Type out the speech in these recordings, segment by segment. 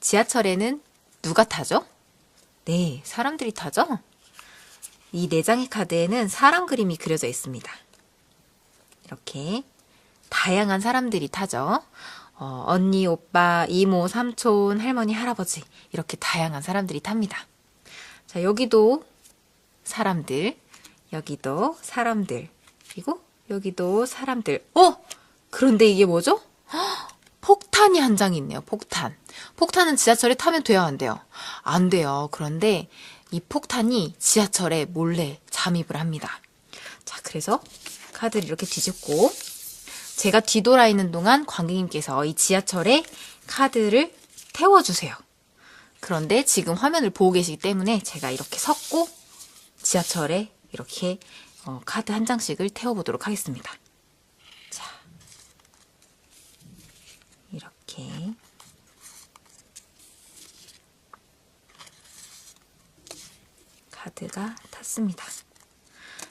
지하철에는 누가 타죠? 네, 사람들이 타죠? 이 네 장의 카드에는 사람 그림이 그려져 있습니다. 이렇게 다양한 사람들이 타죠. 어, 언니, 오빠, 이모, 삼촌, 할머니, 할아버지 이렇게 다양한 사람들이 탑니다. 자, 여기도 사람들, 여기도 사람들, 그리고 여기도 사람들. 어? 그런데 이게 뭐죠? 헉, 폭탄이 한장 있네요. 폭탄. 폭탄은 지하철에 타면 돼요, 안 돼요? 안 돼요. 그런데 이 폭탄이 지하철에 몰래 잠입을 합니다. 자, 그래서 카드를 이렇게 뒤집고 제가 뒤돌아 있는 동안 관객님께서 이 지하철에 카드를 태워주세요. 그런데 지금 화면을 보고 계시기 때문에 제가 이렇게 섰고 지하철에 이렇게 어, 카드 한 장씩을 태워보도록 하겠습니다. 자, 이렇게 카드가 탔습니다.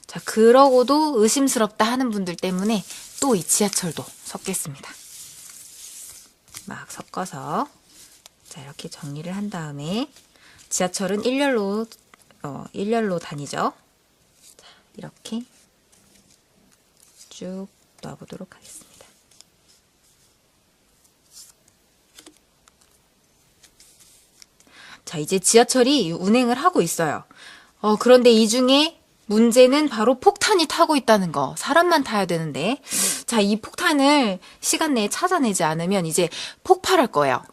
자, 그러고도 의심스럽다 하는 분들 때문에 또 이 지하철도 섞겠습니다. 막 섞어서 자, 이렇게 정리를 한 다음에 지하철은 일렬로 어, 일렬로 다니죠. 자, 이렇게 쭉 놔보도록 하겠습니다. 자, 이제 지하철이 운행을 하고 있어요. 어, 그런데 이 중에 문제는 바로 폭탄이 타고 있다는 거. 사람만 타야 되는데. 자, 이 폭탄을 시간 내에 찾아내지 않으면 이제 폭발할 거예요.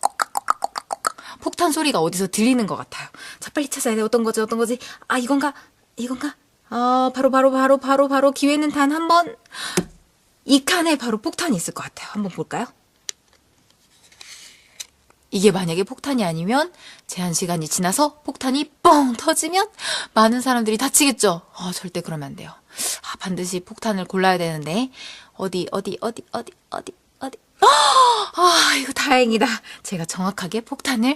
폭탄 소리가 어디서 들리는 것 같아요. 자, 빨리 찾아야 돼. 어떤 거지, 어떤 거지? 아, 이건가? 이건가? 아, 바로, 바로, 바로, 바로, 바로 기회는 단 한 번. 이 칸에 바로 폭탄이 있을 것 같아요. 한번 볼까요? 이게 만약에 폭탄이 아니면 제한 시간이 지나서 폭탄이 뻥 터지면 많은 사람들이 다치겠죠. 아, 절대 그러면 안 돼요. 아, 반드시 폭탄을 골라야 되는데 어디 어디 어디 어디 어디 어디. 아, 이거 다행이다. 제가 정확하게 폭탄을